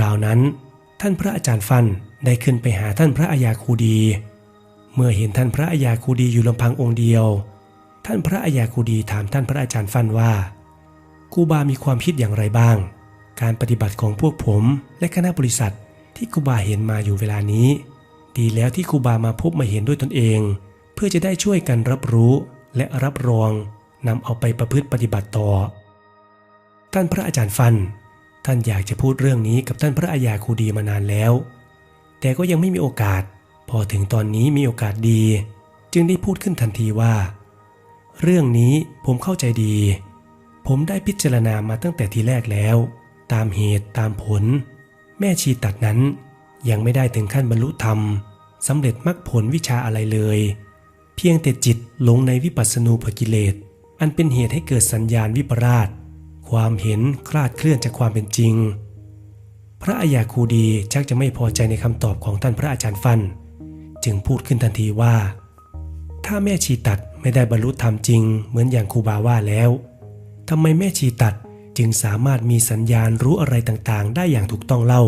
ราวนั้น ท่านพระอาจารย์ฟันได้ขึ้นไปหาท่านพระอาญาคูดี เมื่อเห็นท่านพระอาญาคูดีอยู่ลำพังองค์เดียว ท่านพระอาญาคูดีถามท่านพระอาจารย์ฟันว่าครูบามีความคิดอย่างไรบ้าง การปฏิบัติของพวกผมและคณะบริษัทที่ครูบาเห็นมาอยู่เวลานี้ ดีแล้วที่ครูบามาพบมาเห็นด้วยตนเอง เพื่อจะได้ช่วยกันรับรู้และรับรองนำเอาไปประพฤติปฏิบัติต่อ ท่านพระอาจารย์ฟัน ท่านอยากจะพูดเรื่องนี้กับท่านพระอาญาคูดีมานานแล้ว แต่ก็ยังไม่มีโอกาส พอถึงตอนนี้มีโอกาสดี จึงได้พูดขึ้นทันทีว่า เรื่องนี้ผมเข้าใจดี ผมได้พิจารณามาตั้งแต่ทีแรกแล้ว ตามเหตุตามผล แม่ชีตัดนั้น ยังไม่ได้ถึงขั้นบรรลุธรรมสำเร็จมรรคผลวิชาอะไรเลย เพียงแต่จิตหลงในวิปัสสนูปกิเลสอันเป็นเหตุให้เกิดสัญญาณวิปราช ความเห็นคลาดเคลื่อนจากความเป็นจริง พระอาญาคูดีชักจะไม่พอใจในคำตอบของท่านพระอาจารย์ฟัน จึงพูดขึ้นทันทีว่า ถ้าแม่ชีตัดไม่ได้บรรลุธรรมจริง เหมือนอย่างครูบาว่าแล้วทำไมแม่ชีตัดจึงสามารถมีสัญญาณรู้อะไรต่างๆ ได้อย่างถูกต้องเล่า